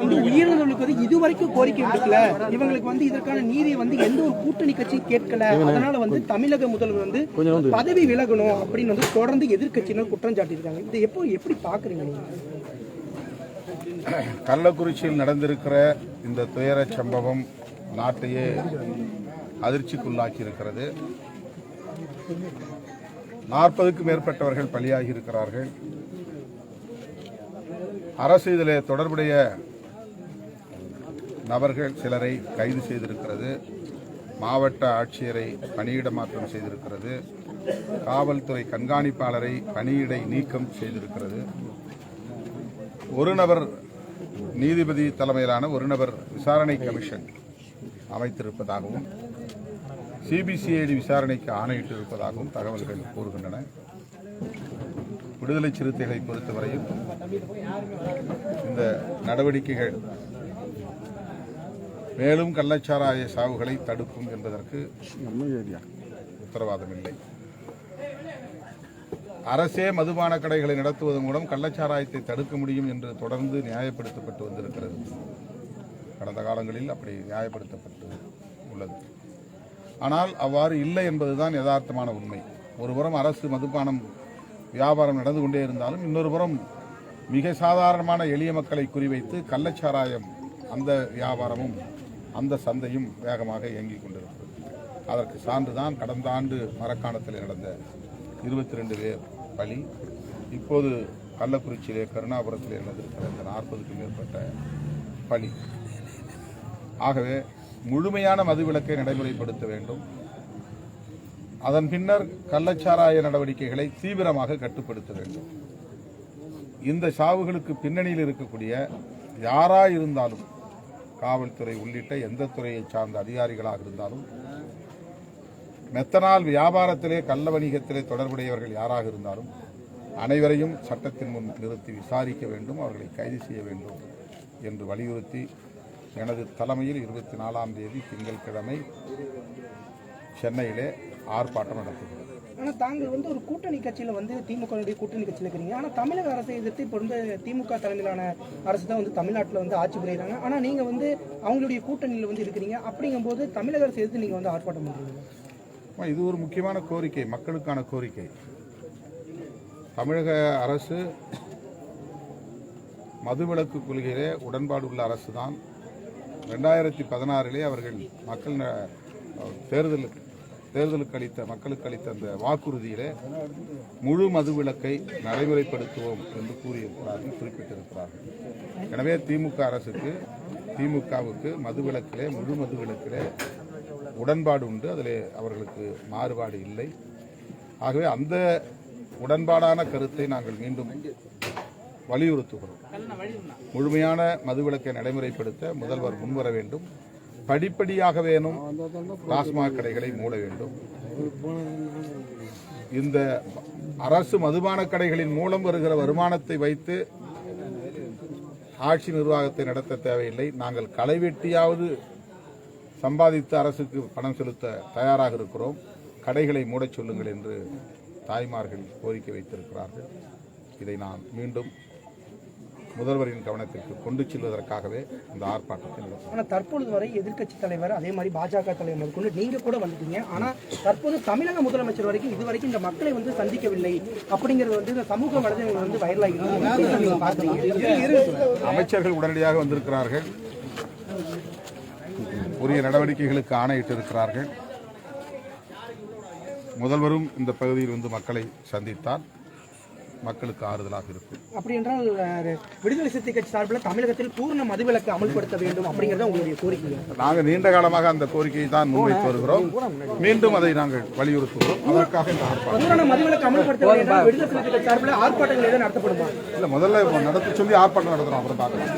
வந்து உயிரிழந்தவர்களுக்கு வந்து இதுவரைக்கும் கோரிக்கை விடுக்கல. இவங்களுக்கு வந்து இதற்கான நீதியை வந்து எந்த ஒரு கூட்டணி கட்சியும் கேட்கல. அதனால வந்து தமிழக முதல்வர் வந்து பதவி விலகணும் அப்படின்னு வந்து தொடர்ந்து எதிர்க்கட்சியினர் குற்றம் சாட்டியிருக்காங்க. இதை எப்போ எப்படி பாக்குறீங்க நீங்க? கள்ளக்குறிச்சியில் நடந்திருக்கிற இந்த துயர சம்பவம் நாட்டையே அதிர்ச்சிக்குள்ளாக்கி இருக்கிறது நாற்பதுக்கும் மேற்பட்டவர்கள் பலியாகி இருக்கிறார்கள் அரசு இதில் தொடர்புடைய நபர்கள் சிலரை கைது செய்திருக்கிறது. மாவட்ட ஆட்சியரை பணியிட மாற்றம் செய்திருக்கிறது. காவல்துறை கண்காணிப்பாளரை பணியிடை நீக்கம் செய்திருக்கிறது. ஒரு நபர் நீதிபதி தலைமையிலான ஒரு நபர் விசாரணை கமிஷன் அமைத்திருப்பதாகவும் சிபிசிஐடி விசாரணைக்கு ஆணையிட்டிருப்பதாகவும் தகவல்கள் கூறுகின்றன. விடுதலை சிறுத்தைகளை பொறுத்தவரையில் இந்த நடவடிக்கைகள் மேலும் கள்ளச்சாராய சாவுகளை தடுக்கும் என்பதற்கு உத்தரவாதம் இல்லை அரசே மதுபான கடைகளை நடத்துவதன் மூலம் கள்ளச்சாராயத்தை தடுக்க முடியும் என்று தொடர்ந்து நியாயப்படுத்தப்பட்டு வந்திருக்கிறது. கடந்த காலங்களில் அப்படி நியாயப்படுத்தப்பட்டு உள்ளது. ஆனால் அவ்வாறு இல்லை என்பதுதான் யதார்த்தமான உண்மை. ஒருபுறம் அரசு மதுபானம் வியாபாரம் நடந்து கொண்டே இருந்தாலும் இன்னொரு புறம் மிக சாதாரணமான எளிய மக்களை குறிவைத்து கள்ளச்சாராயம் அந்த வியாபாரமும் அந்த சந்தையும் வேகமாக இயங்கிக் கொண்டிருக்கிறது. அதற்கு சான்றுதான் கடந்த ஆண்டு மரக்காணத்தில் நடந்த இருபத்தி ரெண்டு பேர் பலி. இப்போது கள்ளக்குறிச்சியிலே கருணாபுரத்திலே நடந்திருக்கிற இந்த நாற்பதுக்கும் மேற்பட்ட பலி. ஆகவே முழுமையான மதுவிலக்கை நடைமுறைப்படுத்த வேண்டும். அதன் பின்னர் கள்ளச்சாராய நடவடிக்கைகளை தீவிரமாக கட்டுப்படுத்த வேண்டும். இந்த சாவுகளுக்கு பின்னணியில் இருக்கக்கூடிய யாரா இருந்தாலும் காவல்துறை உள்ளிட்ட எந்த துறையை சார்ந்த அதிகாரிகளாக இருந்தாலும் மெத்தனால் வியாபாரத்திலே கள்ள வணிகத்திலே தொடர்புடையவர்கள் யாராக இருந்தாலும் அனைவரையும் சட்டத்தின் முன் நிறுத்தி விசாரிக்க வேண்டும் அவர்களை கைது செய்ய வேண்டும் என்று வலியுறுத்தி எனது தலைமையில் இருபத்தி நாலாம் தேதி திங்கட்கிழமை சென்னையிலே ஆர்ப்பாட்டம் நடத்துகிறது. ஆனா தாங்கள் வந்து ஒரு கூட்டணி கட்சியில வந்து திமுக கூட்டணி கட்சியில இருக்கிறீங்க. ஆனா தமிழக அரசை எதிர்த்து இப்போ வந்து திமுக தலைமையிலான அரசு தான் வந்து தமிழ்நாட்டில் வந்து ஆட்சி புரியுறாங்க. ஆனா நீங்க வந்து அவங்களுடைய கூட்டணியில வந்து இருக்கிறீங்க. அப்படிங்கும்போது தமிழக அரசை எதிர்த்து நீங்க வந்து ஆர்ப்பாட்டம் பண்றீங்க. ஆமா, இது ஒரு முக்கியமான கோரிக்கை மக்களுக்கான கோரிக்கை. தமிழக அரசு மதுவிலக்கு கொள்கையிலே உடன்பாடு உள்ள அரசு தான் ரெண்டாயிரத்தி பதினாறிலே அவர்கள் மக்கள் தேர்தலுக்கு தேர்தலுக்கு அளித்த மக்களுக்கு அளித்த அந்த வாக்குறுதியிலே முழு மதுவிலக்கை நடைமுறைப்படுத்துவோம் என்று கூறியிருக்கிறார்கள் குறிப்பிட்டிருக்கிறார்கள். எனவே திமுக அரசுக்கு திமுகவுக்கு மது மதுவிலக்கிலே முழு மது மதுவிலக்கிலே உடன்பாடு உண்டு. அதில் அவர்களுக்கு மாறுபாடு இல்லை. ஆகவே அந்த உடன்பாடான கருத்தை நாங்கள் மீண்டும் வலியுறுத்துகிறோம். முழுமையான மதுவிலக்கை நடைமுறைப்படுத்த முதல்வர் முன்வர வேண்டும். படிப்படியாக வேணும் டாஸ்மாக் கடைகளை மூட வேண்டும். இந்த அரசு மதுபான கடைகளின் மூலம் வருகிற வருமானத்தை வைத்து ஆட்சி நிர்வாகத்தை நடத்த தேவையில்லை. நாங்கள் களைவெட்டியாவது சம்பாதித்து அரசுக்கு பணம் செலுத்த தயாராக இருக்கிறோம். கடைகளை மூடச் சொல்லுங்கள் என்று தாய்மார்கள் கோரிக்கை வைத்திருக்கிறார்கள். இதை நான் மீண்டும் முதல்வரின் கவனத்திற்கு கொண்டு செல்வதற்காகவே இந்த ஆர்ப்பாட்டத்தை நடத்துகிறோம் ஆனா தற்பொழுது வரை எதிர்க்கட்சி தலைவர் அதே மாதிரி பாஜக தலைவர் முதற்கொண்டு நீங்க கூட வந்துட்டீங்க. ஆனா தற்போது தமிழக முதலமைச்சர் வரைக்கும் இது வரைக்கும் இந்த மக்களை வந்து சந்திக்கவில்லை அப்படிங்கிறது வந்து இந்த சமூக வலைதளங்கள் வந்து வைரலாகி அமைச்சர்கள் உடனடியாக வந்திருக்கிறார்கள். உரிய நடவடிக்கைகளுக்கு ஆணையிட்டு இருக்கிறார்கள் முதல்வரும் இந்த பகுதியில் வந்து மக்களை சந்தித்தால் மக்களுக்கு ஆறுதலாக இருக்கும். அப்படி என்றால் விடுதலை சிறுத்தை கட்சி சார்பில் தமிழகத்தில் பூர்ண மதுவிலக்கு அமல்படுத்த வேண்டும் அப்படிங்கறது உங்களுடைய கோரிக்கை. நாங்கள் நீண்ட காலமாக அந்த கோரிக்கையை தான் முன்வைத்து வருகிறோம். மீண்டும் அதை நாங்கள் வலியுறுத்துகிறோம். அதற்காக இந்த ஆர்ப்பாட்டம். பூரண மதுவிலக்கு அமல்படுத்த வேண்டும் விடுதலை சிறுத்தை கட்சி சார்பில் ஆர்ப்பாட்டங்கள் எதுவும் நடத்தப்படுமா? இல்லை முதல்ல நடத்த சொல்லி ஆர்ப்பாட்டம் நடத்துகிறோம் அப்புறம் பார்க்கலாம்.